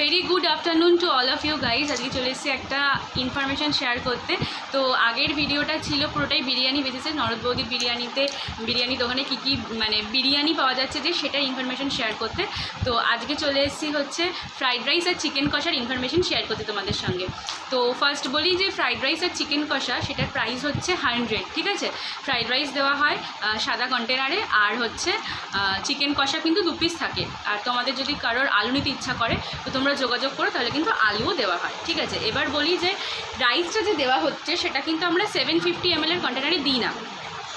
Very good afternoon to all of you guys আজকে চলে এসেছি একটা ইনফরমেশান শেয়ার করতে। তো আগের ভিডিওটা ছিল পুরোটাই বিরিয়ানি বেঁচেছে নরদ বৌদি বিরিয়ানিতে, বিরিয়ানি দোকানে কী কী মানে বিরিয়ানি পাওয়া যাচ্ছে যে সেটা ইনফরমেশান শেয়ার করতে। তো আজকে চলে এসেছি হচ্ছে ফ্রাইড রাইস আর চিকেন কষার ইনফরমেশান শেয়ার করতে তোমাদের সঙ্গে। তো ফার্স্ট বলি যে ফ্রাইড রাইস আর চিকেন কষা, সেটার প্রাইস হচ্ছে হান্ড্রেড ঠিক আছে? ফ্রাইড রাইস দেওয়া হয় সাদা কন্টেনারে আর হচ্ছে চিকেন কষা কিন্তু দু পিস থাকে। আর তোমাদের যদি কারোর আলু নিতে ইচ্ছা করে, তো তোমরা যোগাযোগ করো তাহলে কিন্তু আলুও দেওয়া হয়। ঠিক আছে? এবার বলি যে রাইসটা যে দেওয়া হচ্ছে, সেটা কিন্তু আমরা সেভেন ফিফটি এমএলের কন্টেনারে দিই না।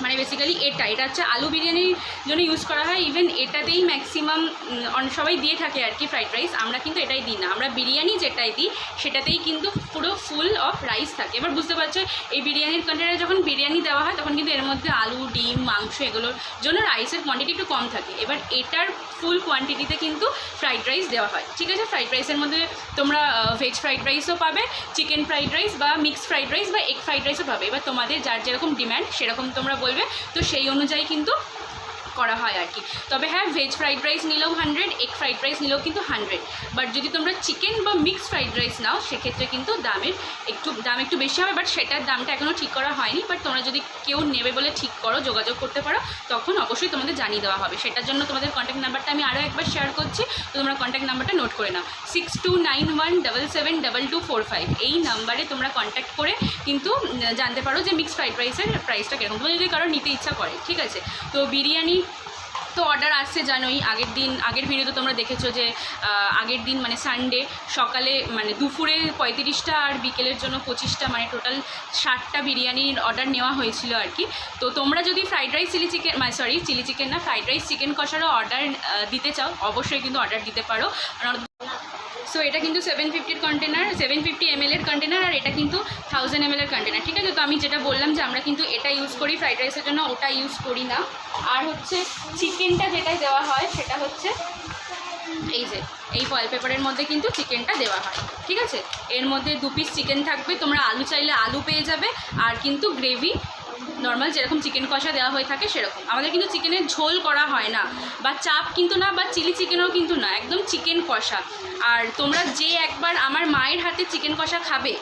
মানে বেসিক্যালি এটা। এটা হচ্ছে আলু বিরিয়ানির জন্য ইউজ করা হয়। ইভেন এটাতেই ম্যাক্সিমাম সবাই দিয়ে থাকে আর কি ফ্রাইড রাইস আমরা কিন্তু এটাই দিই না। আমরা বিরিয়ানি যেটাই দিই, সেটাতেই কিন্তু পুরো ফুল অফ রাইস থাকে। এবার বুঝতে পারছ, এই বিরিয়ানির কন্টেনারে যখন বিরিয়ানি দেওয়া হয়, তখন কিন্তু এর মধ্যে আলু, ডিম, মাংস এগুলোর জন্য রাইসের কোয়ান্টিটি একটু কম থাকে। এবার এটার ফুল কোয়ান্টিটিতে কিন্তু ফ্রাইড রাইস দেওয়া হয়। ঠিক আছে? ফ্রাইড রাইসের মধ্যে তোমরা ভেজ ফ্রাইড রাইসও পাবে চিকেন ফ্রাইড রাইস বা মিক্সড ফ্রাইড রাইস বা এগ ফ্রাইড রাইসও পাবে। এবার তোমাদের যার যেরকম ডিম্যান্ড সেরকম তোমরা বলবে। তো সেই অনুযায়ী কিন্তু করা হয় আর কি। তবে হ্যাঁ ভেজ ফ্রাইড রাইস নিলেও হান্ড্রেড এগ ফ্রাইড রাইস নিলেও কিন্তু হান্ড্রেড বাট যদি তোমরা চিকেন বা মিক্সড ফ্রাইড রাইস নাও, সেক্ষেত্রে কিন্তু দামের একটু, দাম একটু বেশি হবে বাট সেটার দামটা এখনও ঠিক করা হয়নি। বাট তোমরা যদি কেউ নেবে বলে ঠিক করো, যোগাযোগ করতে পারো, তখন অবশ্যই তোমাদের জানিয়ে দেওয়া হবে। সেটার জন্য তোমাদের কন্ট্যাক্ট নাম্বারটা আমি আরও একবার শেয়ার করছি, তো তোমরা কন্ট্যাক্ট নাম্বারটা নোট করে নাও। Six two nine one double seven double two four five এই নাম্বারে তোমরা কন্ট্যাক্ট করে কিন্তু জানতে পারো যে মিক্সড ফ্রাইড রাইসের প্রাইসটা কীরকম। যদি কারও নিতে ইচ্ছা করে, ঠিক আছে? তো বিরিয়ানি তো অর্ডার আসছে জানোই। আগের দিন, আগের ভিডিওতে তোমরা দেখেছ যে আগের দিন মানে সানডে সকালে মানে দুপুরে পঁয়ত্রিশটা আর বিকেলের জন্য পঁচিশটা মানে টোটাল ষাটটা বিরিয়ানির অর্ডার নেওয়া হয়েছিল আর কি। তো তোমরা যদি ফ্রাইড রাইস চিলি চিকেন মানে সরি চিলি চিকেন না ফ্রাইড রাইস চিকেন কষারও অর্ডার দিতে চাও, অবশ্যই কিন্তু অর্ডার দিতে পারো। সো এটা কিন্তু সেভেন ফিফটির কন্টেনার সেভেন ফিফটি এম এর কন্টেনার আর এটা কিন্তু থাউজেন্ড এম এর কন্টেনার ঠিক আছে? তো আমি যেটা বললাম যে আমরা কিন্তু এটা ইউজ করি ফ্রাইড রাইসের জন্য, ওটা ইউজ করি না। আর হচ্ছে চিকেনটা যেটা দেওয়া হয়, সেটা হচ্ছে এই যে, এই ফয়েল পেপারের মধ্যে কিন্তু চিকেনটা দেওয়া হয়, ঠিক আছে? এর মধ্যে দু পিস চিকেন থাকবে, তোমরা আলু চাইলে আলু পেয়ে যাবে, আর কিন্তু গ্রেভি নর্মাল যেরকম চিকেন কষা দেওয়া হয়ে থাকে সেরকম। আমাদের কিন্তু চিকেনের ঝোল করা হয় না, বা চাপ কিন্তু না, বা চিলি চিকেনও কিন্তু না, একদম চিকেন কষা। আর তোমরা যে একবার আমার মায়ের হাতে চিকেন কষা খাবে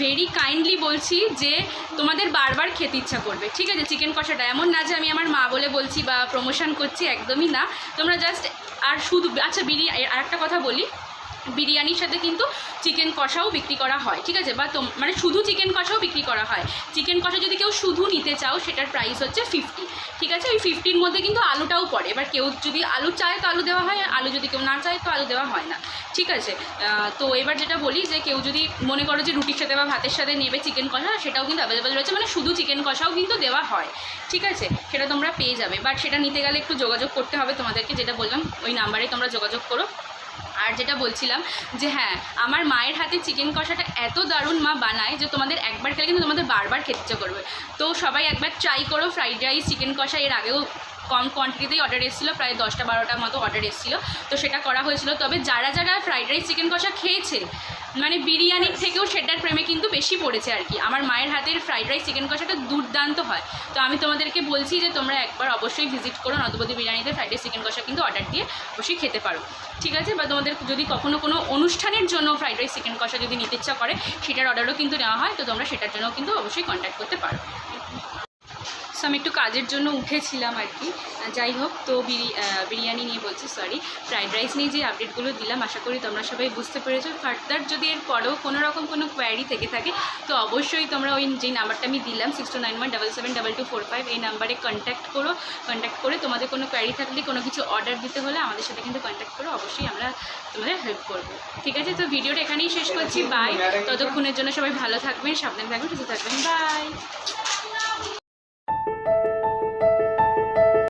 ভেরি কাইন্ডলি বলছি যে তোমাদের বারবার খেতে ইচ্ছা করবে। ঠিক আছে, চিকেন কষাটা এমন না যে আমি আমার মা বলে বলছি বা প্রমোশন করছি, একদমই না। তোমরা জাস্ট আর শুধু আচ্ছা বিরিয়ানি, আর একটা কথা বলি বিরিয়ানির সাথে কিন্তু চিকেন কষাও বিক্রি করা হয়, ঠিক আছে? বা তোম মানে শুধু চিকেন কষাও বিক্রি করা হয়। চিকেন কষা যদি কেউ শুধু নিতে চাও, সেটার প্রাইস হচ্ছে ফিফটি ঠিক আছে? ওই ফিফটির মধ্যে কিন্তু আলুটাও পড়ে। এবার কেউ যদি আলু চায় তো আলু দেওয়া হয়, আলু যদি কেউ না চায় তো আলু দেওয়া হয় না, ঠিক আছে? তো এবার যেটা বলি যে, কেউ যদি মনে করো যে রুটির সাথে বা ভাতের সাথে নেবে চিকেন কষা, সেটাও কিন্তু অ্যাভেলেবেল রয়েছে। মানে শুধু চিকেন কষাও কিন্তু দেওয়া হয়, ঠিক আছে? সেটা তোমরা পেয়ে যাবে। বাট সেটা নিতে গেলে একটু যোগাযোগ করতে হবে তোমাদেরকে, যেটা বললাম, ওই নাম্বারে তোমরা যোগাযোগ করো। আর যেটা বলছিলাম যে হ্যাঁ আমার মায়ের হাতে চিকেন কষাটা এত দারুণ মা বানায় যে তোমাদের একবার খেলে কিন্তু তোমাদের বারবার খেতে করবে। তো সবাই একবার ট্রাই করো ফ্রাইড রাইস চিকেন কষা। এর আগেও কম কোয়ান্টিটিতেই অর্ডার এসেছিল, প্রায় দশটা বারোটার মতো অর্ডার এসেছিল। তো সেটা করা হয়েছিল। তবে যারা যারা ফ্রাইড রাইস চিকেন কষা খেয়েছে মানে বিরিয়ানির থেকেও সেটার প্রেমে কিন্তু বেশি পড়েছে আর কি। আমার মায়ের হাতের ফ্রাইড রাইস চিকেন কষাটা দুর্দান্ত হয়। তো আমি তোমাদেরকে বলছি যে তোমরা একবার অবশ্যই ভিজিট করো নদবতী বিরিয়ানিতে ফ্রাইড রাইস চিকেন কষা কিন্তু অর্ডার দিয়ে অবশ্যই খেতে পারো। ঠিক আছে? বা তোমাদের যদি কখনো কোনো অনুষ্ঠানের জন্য ফ্রাইড রাইস চিকেন কষা যদি নিতে ইচ্ছা করে, সেটার অর্ডারও কিন্তু নেওয়া হয়, তো তোমরা সেটার জন্য কিন্তু অবশ্যই কন্ট্যাক্ট করতে পারো। সো আমি একটু কাজের জন্য উঠেছিলাম আর কি। যাই হোক তো বিরিয়ানি নিয়ে বলছি সরি ফ্রাইড রাইস নিয়ে যে আপডেটগুলো দিলাম আশা করি তোমরা সবাই বুঝতে পেরেছ। ফার্দার যদি এর পরেও কোনো রকম কোনো কোয়ারি থেকে থাকে তো অবশ্যই তোমরা ওই যে নাম্বারটা আমি দিলাম six two nine one double seven double two four five এই নাম্বারে কন্ট্যাক্ট করো। কন্ট্যাক্ট করে তোমাদের কোনো কোয়ারি থাকলে কোনো কিছু অর্ডার দিতে হলে আমাদের সাথে কিন্তু কন্ট্যাক্ট করো। অবশ্যই আমরা তোমাদের হেল্প করব। ঠিক আছে? তো ভিডিওটা এখানেই শেষ করছি। বাই ততক্ষণের জন্য সবাই ভালো থাকবেন সাবধানে থাকবেন সুস্থ থাকবেন। বাই